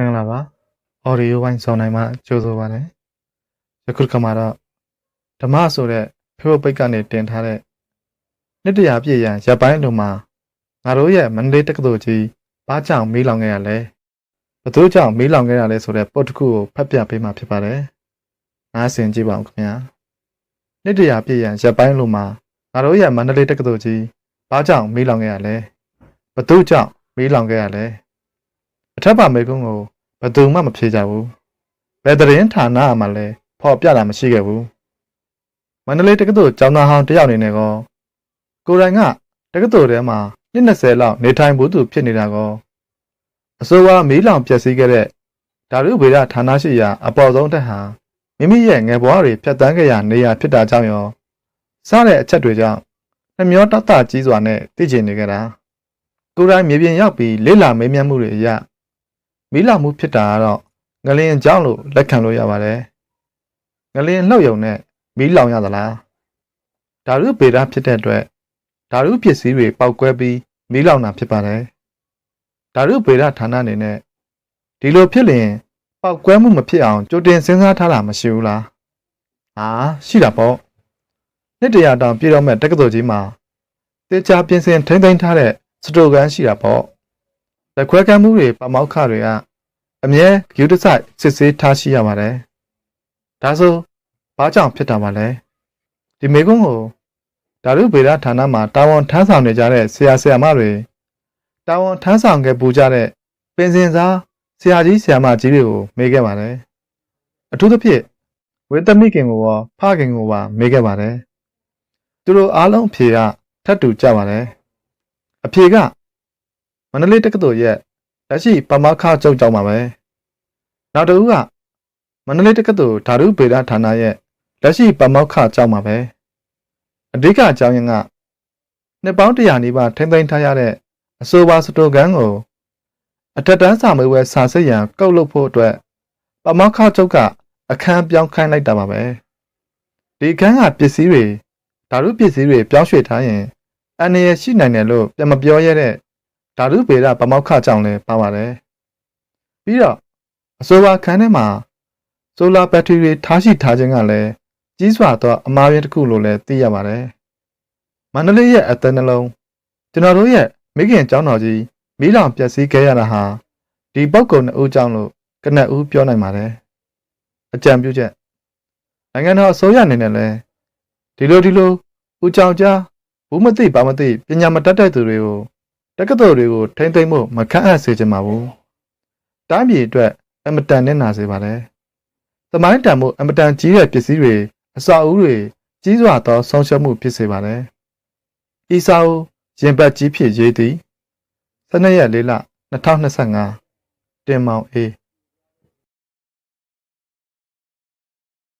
မင်္ဂလာပါ audio ဝိုင်းဆောင်နိုင်မှာကြိုးဆိုပါရစေယခုတစ်ခါမှာတော့ဓမ္မဆိုတဲ့ဖေဖို့ပိတ်ကနေတင်ထားတဲ့နှစ်တရာပြည့်ရန်ရပ်ပိုင်းလုံးမှာငါတို့ရဲ့မန္တလေးတက္ကသိုလ်ကြီးဘာကြောင့်မေးလောင်ခဲ့ရလဲဘယ်သူကြောင့်မေးလောင်ခဲ့ရလဲဆိုတဲ့ပုတ်တစ်ခုကိုဖတ်ပြပေးမှာဖြစ်ပါတယ်နားဆင်ကြည့်ပါဦးခင်ဗျာနှစ်တရာပြည့်ရန်ရပ်ပိုင်းလုံးမှာငါတို့ရဲ့မန္တလေးတက္ကသိုလ်ကြီးဘာကြောင့်မေးလောင်ခဲ့ရလဲဘယ်သူကြောင့်မေးလောင်ခဲ့ရလဲ အထက်ပါမေကုန်းကိုဘယ်သူမှမဖြေကြဘူးဘယ်သတင်းဌာနမှလည်းဖော်ပြတာမရှိခဲ့ဘူးမန္တလေးတက္ကသိုလ်ကျောင်းသားဟောင်းတယောက်အနေနဲ့ကောကိုယ်တိုင်ကတက္ကသိုလ်ထဲမှာနှစ်20လောက်နေထိုင်ဖို့သူဖြစ်နေတာကောအစိုးရမီးလောင်ပျက်စီးခဲ့တဲ့ဓာတုဗေဒဌာနရှိရာအပေါ်ဆုံးတက်ဟာမိမိရဲ့ငယ်ဘဝတွေဖြတ်တန်းခဲ့ရနေရာဖြစ်တာကြောင့်ရောစားတဲ့အချက်တွေကြောင့်နှမျောတတကြီးစွာနဲ့သိကျင်နေကြတာကိုယ်တိုင်မြေပြင်ရောက်ပြီးလေ့လာမေးမြန်းမှုတွေအရ မီးလောင်မှုဖြစ်တာကတော့ငလျင်ကြောင့်လို့လက်ခံလို့ရပါတယ်။ငလျင်လှုပ်ယုံနဲ့မီးလောင်ရသလား။ဓာတုဗေဒဖြစ်တဲ့အတွက်ဓာတုပစ္စည်းတွေပောက်ကွဲပြီးမီးလောင်တာဖြစ်ပါတယ်။ဓာတုဗေဒဌာနအနေနဲ့ဒီလိုဖြစ်လျင်ပောက်ကွဲမှုမဖြစ်အောင်ကြိုတင်စဉ်းစားထားတာမရှိဘူးလား။ဟာရှိတာပေါ့။နှစ်တရာတောင်ပြည်တော်မဲ့တက္ကသိုလ်ကြီးမှာတေချာပြင်ဆင်ထိမ့်သိမ်းထားတဲ့စတိုကန်ရှိတာပေါ့။ လက်ခွဲကမ်းမှုတွေပမောက်ခတွေကအမြဲဂယူတစိုက်စစ်ဆေးထားရှိရပါတယ်။ဒါဆိုဘာကြောင့်ဖြစ်တာပါလဲ။ဒီမေကွန်းကိုဓာတုဗေဒဌာနမှာတာဝန်ထမ်းဆောင်နေကြတဲ့ဆရာဆရာမတွေတာဝန်ထမ်းဆောင်ခဲ့ပူကြတဲ့ပင်စင်စားဆရာကြီးဆရာမကြီးတွေကိုမေးခဲ့ပါတယ်။အထူးသဖြင့်ဝေသမီခင်ကိုရောဖခင်ကိုပါမေးခဲ့ပါတယ်။သူတို့အားလုံးအဖြေကထပ်တူကြပါတယ်။အဖြေက မန္တလေးတက္ကသိုလ်ရဲ့လက်ရှိပမာခချုပ်ကျောင်းပါပဲနောက်တစ်ဦးကမန္တလေးတက္ကသိုလ်ဓာတုဗေဒဌာနရဲ့လက်ရှိပမောက္ခကျောင်းပါပဲအဓိကအကြောင်းရင်းကနှစ်ပေါင်း100နီးပါးထိမ့်သိမ်းထားရတဲ့အဆိုပါစတိုကန်ကိုအထက်တန်းစာမေးပွဲစာစစ်ရန်ကုတ်လုပ်ဖို့အတွက်ပမောက္ခချုပ်ကအခန်းပြောင်းခိုင်းလိုက်တာပါပဲဒီအခန်းကပစ္စည်းတွေဓာတုပစ္စည်းတွေပြောင်းရွှေ့ထားရင်အန္တရာယ်ရှိနိုင်တယ်လို့ပြန်မပြောရတဲ့ ဓာတုဗေဒပမောက္ခကြောင့်လည်းပါပါတယ်။ပြီးတော့အဆိုပါခန်းထဲမှာဆိုလာဘက်ထရီတွေထားရှိထားခြင်းကလည်းကြီးစွာသောအမှားယွင်းတစ်ခုလို့လည်းသိရပါတယ်။မန္တလေးရဲ့အသက်နှလုံးကျွန်တော်တို့ရဲ့မိခင်ကျောင်းတော်ကြီးမီးလောင်ပျက်စီးခဲ့ရတာဟာဒီပုဂ္ဂိုလ်နှစ်ဦးကြောင့်လို့ကနဦးပြောနိုင်ပါတယ်။အကြံပြုချက်နိုင်ငံတော်အစိုးရအနေနဲ့လည်းဒီလိုဒီလိုဦးကြောင်ကြားဘူးမသိပါမသိပညာမတတ်တဲ့သူတွေကို တက္ကသိုလ်တွေကိုထိမ့်သိမ့်ဖို့မခန့်အပ်စေချင်ပါဘူး။တိုင်းပြည်အတွက်အမတန်နဲ့နာစေပါတယ်။သမိုင်းတန်မှုအမတန်ကြီးတဲ့ပစ္စည်းတွေအစာအုပ်တွေကြီးစွာသောဆုံးရှုံးမှုဖြစ်စေပါတယ်။ဤစာအုပ်ရင်ပတ်ကြီးဖြစ်ရေးသည်12ရက်4လ2025တင်မောင်အေး